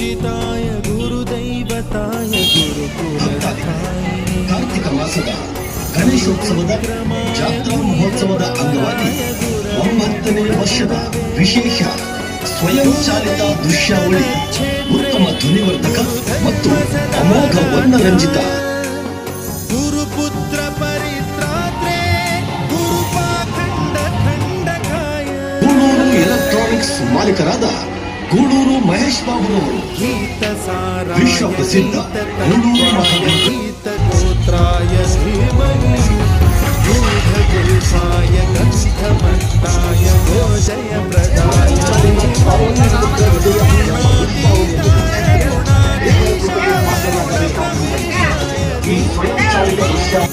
ಗುರುಪೂಜಿತಾಯ ಗುರುದೈವತಾಯ ಗುರುಕುಲಸ್ಥಾಯಿನೇ ಕಾರ್ತಿಕ ಮಾಸದ ಗಣೇಶೋತ್ಸವದ ಜಾತ್ರಾ ಮಹೋತ್ಸವದ ಅಂಗವಾಗಿ ಒಂಬತ್ತನೇ ವರ್ಷದ ವಿಶೇಷ ಸ್ವಯಂಚಾಲಿತ ದೃಶ್ಯಾವಳಿ ಉತ್ತಮ ಧ್ವನಿವರ್ಧಕ ಮತ್ತು ಅಮೋಘ ವರ್ಣರಂಜಿತ. ಗುರುಪುತ್ರ ಪರಿತ್ರಾತ್ರೆ ಗುರುಪಾಖಂಡ ಖಂಡಕಾಯ. ಗೂಳೂರು ಎಲೆಕ್ಟ್ರಾನಿಕ್ಸ್ ಮಾಲೀಕರಾದ గూడూరు మహేష్ బాబును విశ్వ ప్రసిద్ధ గూడూరు మహాగోత్రాయ శ్రీమయూధగురుషాయ గంధమంతాయ భోజయ ప్రదాయ ఈ స్వయంచాలిత దృశ్యం